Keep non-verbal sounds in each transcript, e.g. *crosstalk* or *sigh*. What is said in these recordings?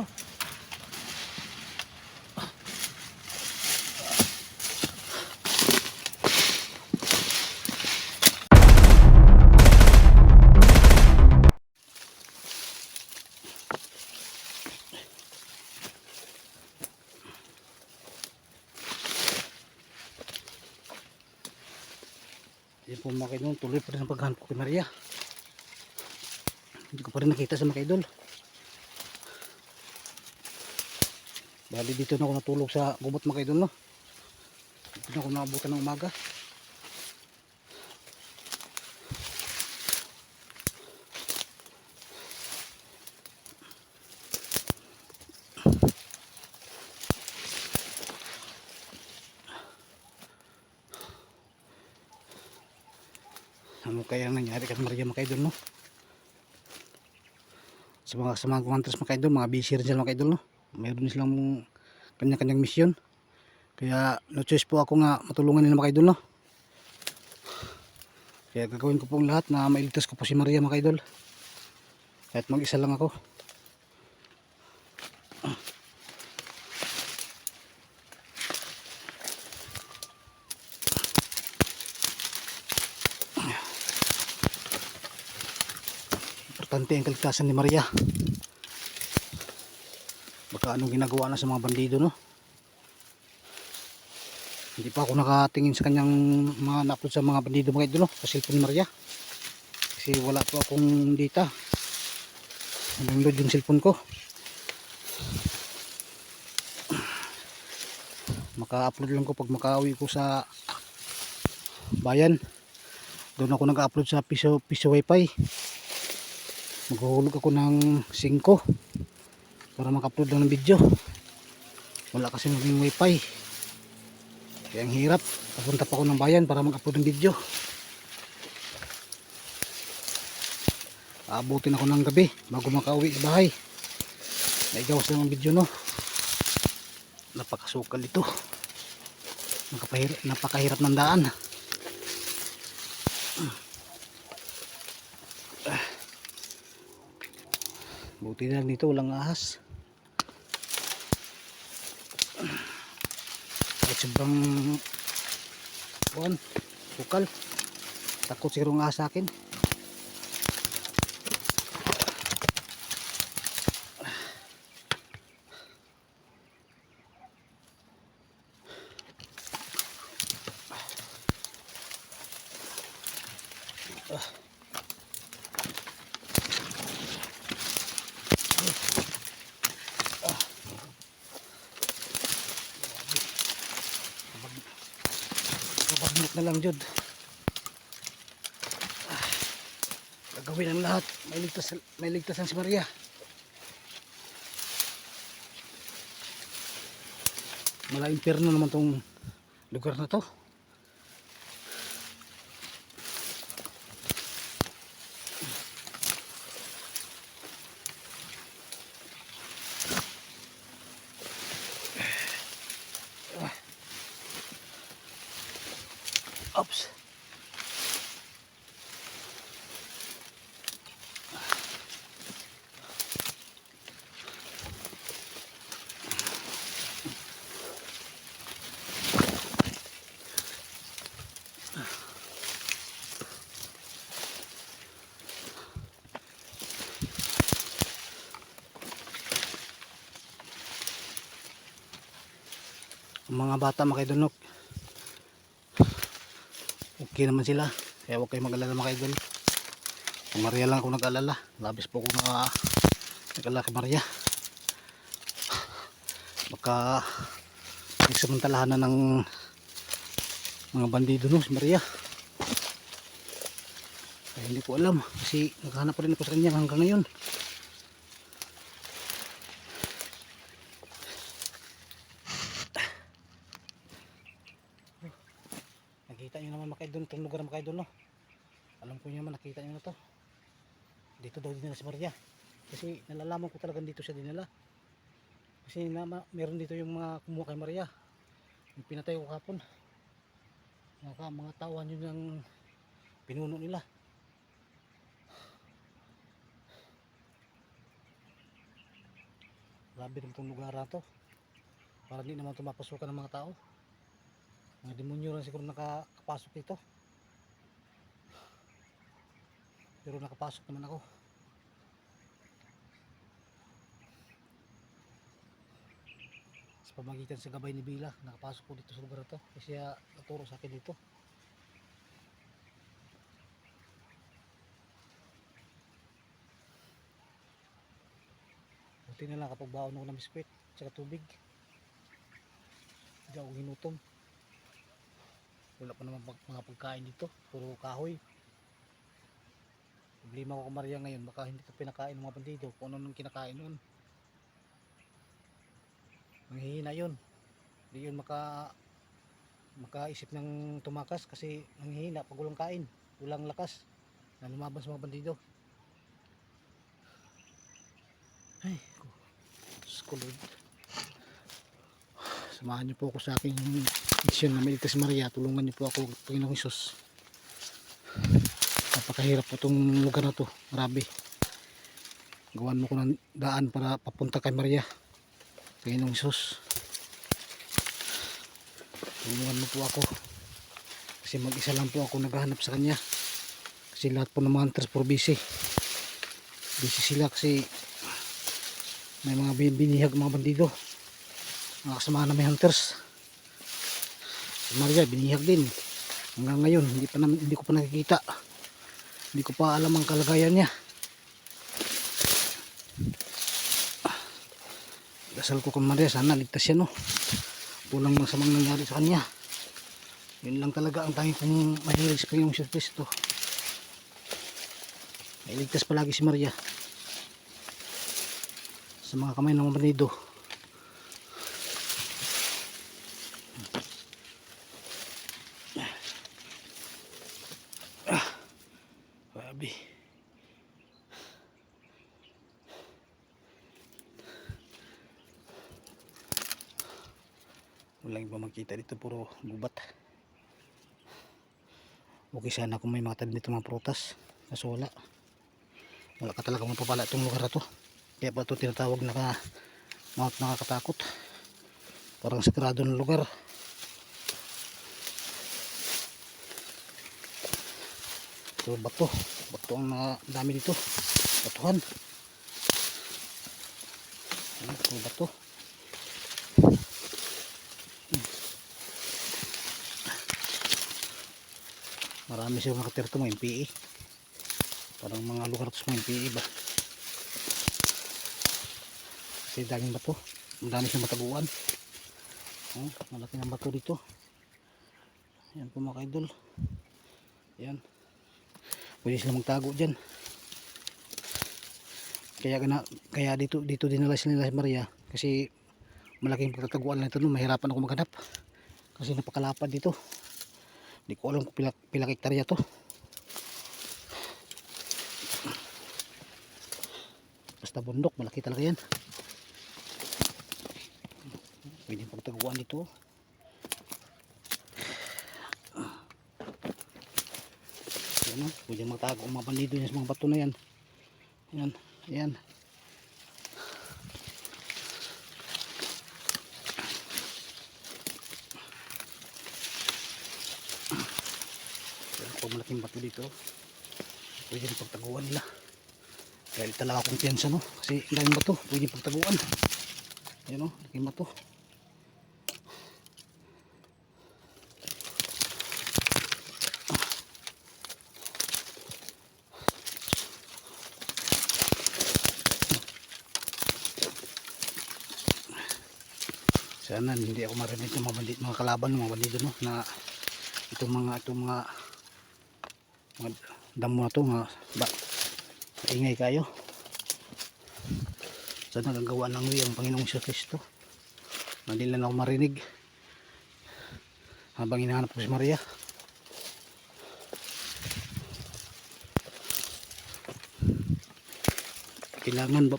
video. Yan po mga tuloy pa rin ang paghanap ko kay Maria. Hindi ko pa rin nakita sa mga. Bali dito na ako natulog sa gubot mga kaidol no. Dito na ako nakabutan ng umaga. Ano kaya ang nangyari kay Maria mga kaidol no? Sa mga hunters mga kaidol, mga busy rin sila mga kaidol no? Mayroon silang kanya-kanyang misyon. Kaya no choice po ako nga matulungan nila mga no? Kaya gagawin ko pong lahat na mailigtas ko po si Maria mga. Kahit mag-isa lang ako. Importante ang kaligtasan ni Maria. Baka anong ginagawa na sa mga bandido no? Hindi pa ako nakatingin sa kanyang mga na-upload sa mga bandido mga idolo sa cellphone ni Maria. Kasi wala po akong data. Nag-load yung cellphone ko. Maka-upload lang ko pag makauwi ko sa bayan. Doon ako nag-upload sa piso, piso wifi. Maghuhulog ako ng 5 para maka-upload lang ng video. Wala kasi maging wifi. Kaya ang hirap. Papunta pa ako ng bayan para mag-upload ng video. Aabutin ako ng gabi bago makauwi sa bahay. Naigawas lang ang video no. Napakasukal ito. Napakahirap, ng daan. Buti na lang dito walang ahas. Sobrang buwan, sukal. Takot siguro ng ahas sa akin. Kapagmit na lang Jud. Ah, Gagawin ang lahat. May ligtas, may ligtasan si Maria. Mala impyerno naman tong lugar na to. Oops. Ang mga bata makidunok okay naman sila. Kaya huwag kayo mag-alala kung Maria lang ako nag-alala labis po ako na nag-alala kay Maria. Baka nagsamantalahan na ng mga bandido no si Maria. Kaya hindi ko alam kasi naghahanap pa rin ako sa kanya hanggang ngayon Nakita nyo naman mga idol itong lugar mga idol no. Alam ko nyo naman nakita nyo na to. Dito daw dinala si Maria. Kasi nalalaman ko talagang dito siya dinala. Kasi na, meron dito yung mga kumuha kay Maria. Yung pinatay ko kapon. Mga, mga tawan yun yung pinuno nila. grabe rin itong lugar na to para hindi naman tumapasukan ng mga tao mga demonyo lang siguro nakapasok dito pero nakapasok naman ako pamagitan sa gabay ni Bila. Nakapasok ko dito sa lugar to. Kasi siya naturo sa akin dito. Buti na lang kapag baon ako ng biskwit tsaka tubig. Hindi ako ginutom wala pa naman pag- mga pagkain dito. Puro kahoy. Problema ko kung Maria ngayon baka hindi ito pinakain ng mga bandido kung ano nung kinakain nun manghihina yun. Hindi yun maka makaisip ng tumakas kasi nanghihina pag walang kain walang lakas na lumaban sa mga bandido. Ay Lord. Samahan niyo po ako sa aking mission na Militas Maria. Tulungan niyo po ako Panginoong Isus napakahirap po itong lugar na to. Grabe. Gawan mo ko ng daan para papunta kay Maria Panginoong Isus tulungan mo po ako. Kasi mag isa lang po ako naghahanap sa kanya. Kasi lahat po ng hunters puro busy. Busy sila kasi may mga bin- binihag mga bandido. Mga kasama na may hunters. Si Maria binihag din. Hanggang ngayon hindi, pa namin, hindi ko pa nakikita. Hindi ko pa alam ang kalagayan niya dasal ko kung Maria sana ligtas siya no? Walang masamang nangyari sa kanya. Yun lang talaga ang tangi kong mahilig sa Panginoong Sir Cristo mailigtas palagi si Maria. Sa mga kamay ng mga bandido ah, grabe makita dito puro gubat. Okay sana kung may mga tanim dito mga prutas kaso wala. Wala ka talaga mapapala itong lugar na to. Kaya pa ito tinatawag na ka, mga nakakatakot? Parang sagrado ng lugar. Ito bato. Bato ang mga dami dito. Batuhan. Ito bato marami siya nakatira ito mga MPE parang mga lugar ito sa mga MPE ba kasi daming bato. Ang dami siyang mataguan. Oh, malaki ng bato dito. Yan po mga idol yan pwede sila magtago dyan. Kaya, gana, kaya dito dito dinala sila nila si Maria kasi malaking pagtataguan lang ito no, mahirapan ako maghanap. Kasi napakalapad dito hindi ko alam kung pila, pila hektarya to. Basta bundok malaki talaga yan. Pwede pagtaguan dito. Yan o pwede magtago mga bandido yan sa mga bato na yan. Yan yan Po malaking bato dito. Pwede rin pagtaguan nila. Dahil talaga kumpiyansa no. Kasi daming bato. Pwede pagtaguan. Ayan o. Malaking bato. Sana hindi ako marinig ng mga bandit, mga kalaban mga bandido no na itong mga itong mga mga damo na to mga ba, ingay kayo. Sana gagawa ng wi ang Panginoong Siya Kristo. Hindi lang ako marinig. Habang hinahanap ko si Maria. Kailangan ba,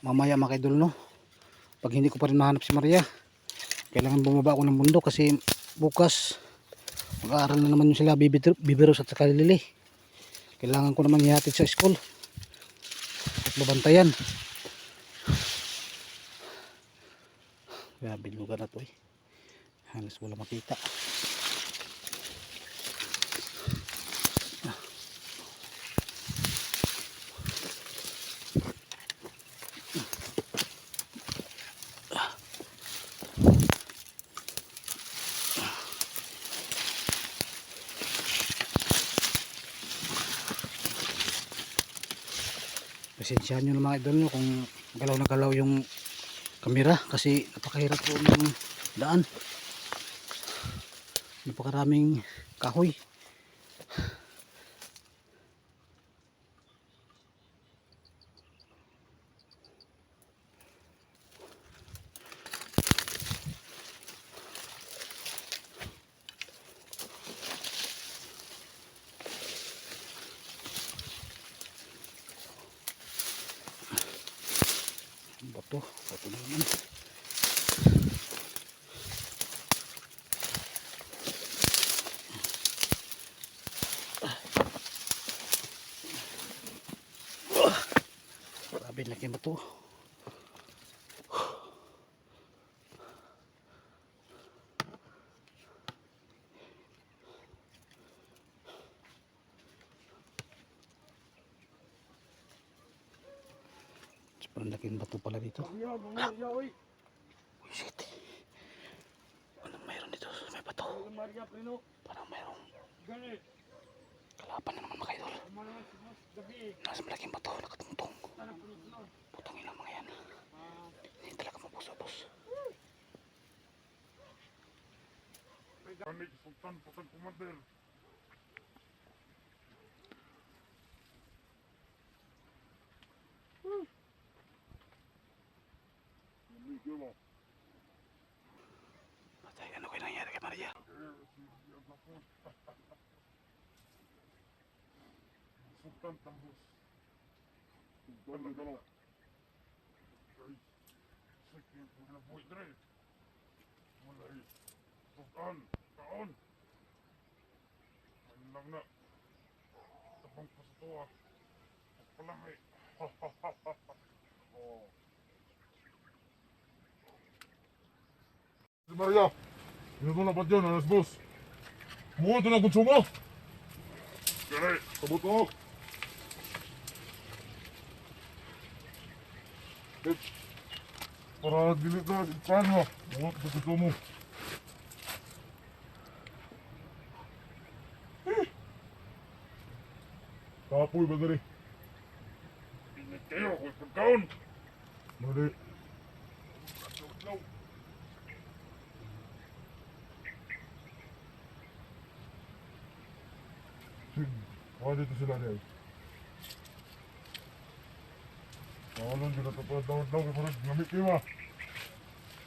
mamaya mga no? Pag hindi ko pa rin mahanap si Maria kailangan bumaba ako ng mundo kasi bukas mag-aaral na naman yung sila bibiros at saka lili. Kailangan ko naman ihatid sa school. At babantayan grabe lugar na to eh. Halos wala makita. Pasensyahan nyo na mga idol nyo kung galaw na galaw yung kamera kasi napakahirap po ng daan. Napakaraming kahoy. Bato, bato na naman. Grabe laki bato. Sobrang laking bato pala dito. Uy, shit. Anong mayroon dito? May bato. Parang mayroong kalaban na naman Nasa malaking bato, nakatungtong. Putang ina mga yan. Hindi talaga mabusabos. Kami Sultan. Tumigil mo. Patay, ano kayo nangyari kay Maria? *laughs* Sultan Tambus. Sultan ng galaw. Ay, sakit mo na buhay dre. Mulay. Sultan, kaon. Ano lang na. Tabang pa sa tuwa. Pagpalangay. Oh. Si Maria, Minuto na pa dyan, alas boss. Muha ito na konsumo. Kaya, sabot ko. Mo. Muha ito konsumo. Eh. Kapoy ba dali? Ingat kayo, kung pagkaon. Mali. Wala dito sila dahil. Ito pa daw daw kaya parang gamit kayo ah.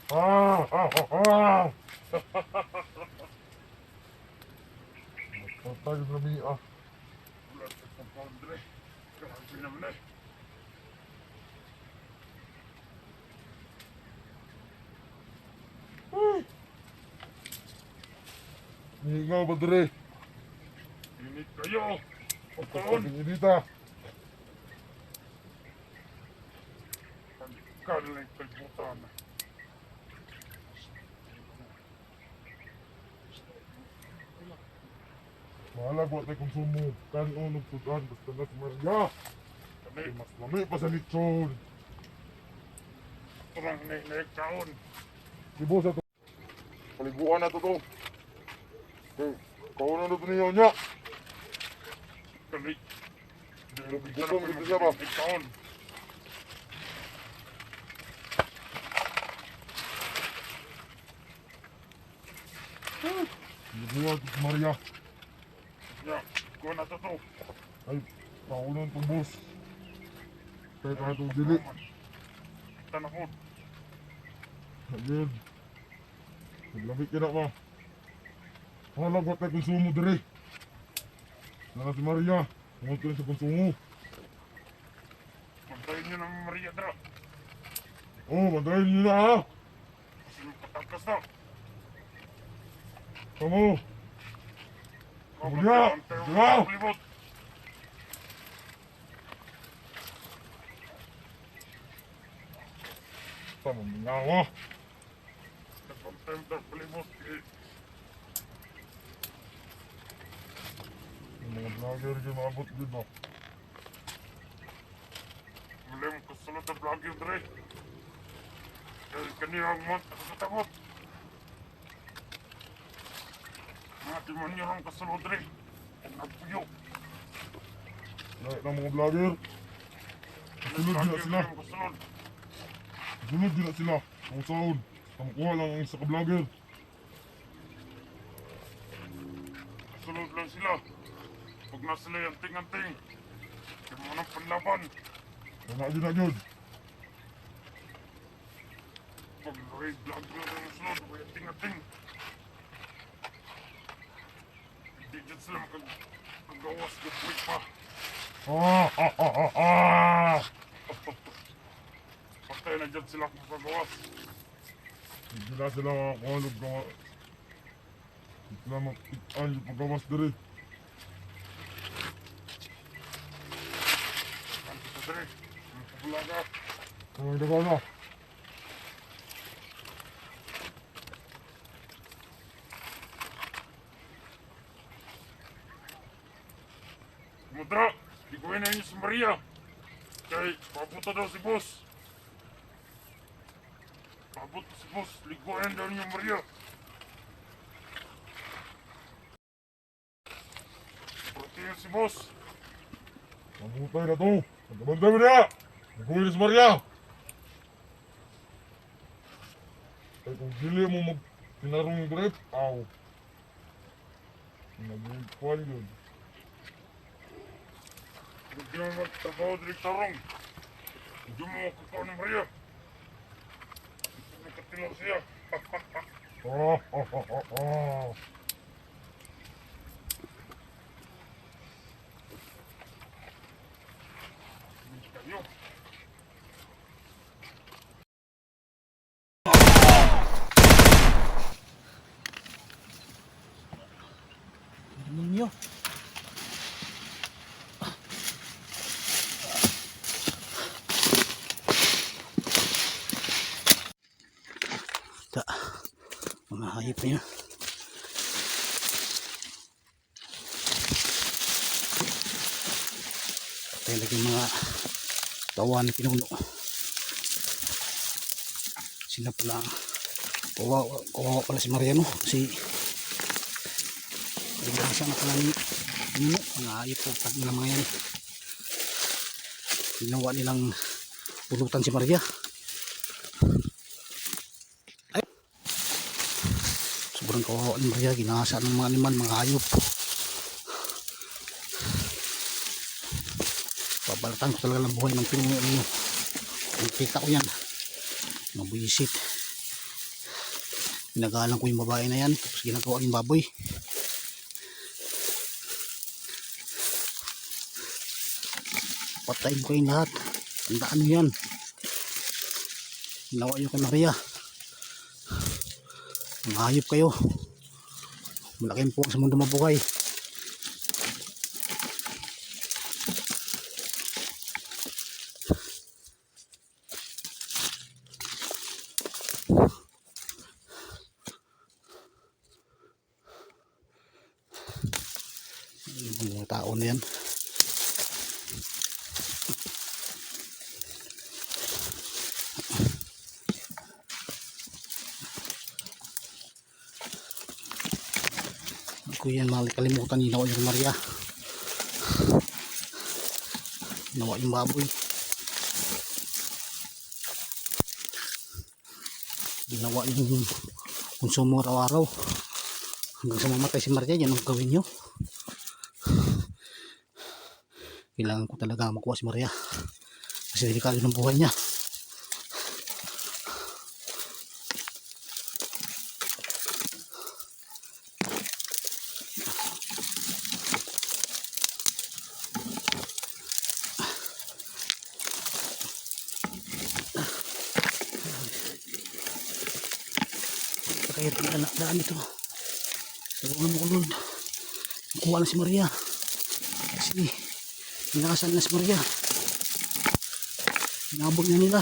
Ah! Ah! Ah! *laughs* Ah! Patay na mi ah. Wala sa compoundre. Grabe naman eh. Hingaw ba dre? Init kayo! Pagkaon! Inita! Pagkaling kalbutan. Mahala ko tayo konsumo. Kanon ng sudan. Basta na si Maria. Kami mas lami pa sa lechon. Turang naik kaon. Ibo sa to. Paliguan na to to. Okay. Kaunan na to niyo niya. Kali. Gutom dito siya ba? Kaon. Si Maria. Ya, kuha na to to. Ay, kaunan to boss. Kaya ka itong dili. Tanakot. Ayun. Naglamig ka na ba? Wala ko tayo konsumo dire. Nana si Maria. Ngunit ko sa konsumo. Pantayin nyo ng Maria Dra. Oh, mandahin niyo na ha. Kasi patakas na. Kamu. Kapag Maria! ang tayo Maria! ng libot. Tama mo nga ako. tayo magkapalimot. Eh, Yung mga vlogger dyan maabot din ba? Malim kasunod na vlogger dre. Dahil kaniyang mont nakatakot. Mga demonyo ang kasunod dre. Nagpuyo. Lahat ng mga vlogger. Sunod din na sila. Sunod din na sila. Ang sahod. Kamukuha lang ang isa ka-vlogger. Kasunod lang sila. Pag nasa sila yung ting-anting. Yung mga nang panlaban. Wala din na yun. Pag may vlogger ang sunod, may ting-anting. Hindi dyan sila magawas ng buhay pa. Ah! Ah! Ah! Ah! Ah! Patay na dyan sila kung magawas. Hindi na sila makakalog gawa. Hindi sila makitaan yung paggawas kita dre. Ang pabulaga. Ang na. Mudra, iguin na inyo si Maria. Kay, papunta daw si boss. Papunta si boss, liguan daw niyo Maria. Protein si boss. Mamutay na to. Magkabantay mo na. Na si Maria. Ay kung dili mo mag tinarong grip, aw. Naging kwan yun. Diri tarong. Hindi mo makukuha ni Maria. Hindi mo katilo siya. Ah! Ah! Ah! Ah! Ah! Hindi kayo. Demonyo. Ta. Mga hayop na yun. Patay lagi yung mga tawa ni Pinuno. Sila pala kawawa, kawawa pala si Mariano kasi Nagdasa na pala ni Pinuno. Mga pag nila mga yan. Ginawa nilang pulutan si Maria. Ay. Sobrang kawawa ni Maria. Ginasa ng mga animal, mga hayop. Babalatan ko talaga ng buhay ng Pinuno ninyo. Kung kita ko yan. Mabuisit. Ginagalang ko yung babae na yan. Tapos ginagawa yung baboy. Patayin ko yung lahat. Tandaan nyo yan. Ginawa kay Maria. Mga hayop kayo. Malaking po sa mundo mabuhay. Yung mga tao na yan. Hindi ko yan malikalimutan ginawa yung Maria. Ginawa yung baboy. Ginawa yung konsumo araw-araw. Hanggang sa mamatay si Maria yan ang gawin nyo. Kailangan ko talaga makuha si Maria. Kasi delikado ng buhay niya Na daan, ito. Tulungan mo ko Lord. Nakuha na si Maria. Kasi Inakasan na si Maria. Inabot na nila.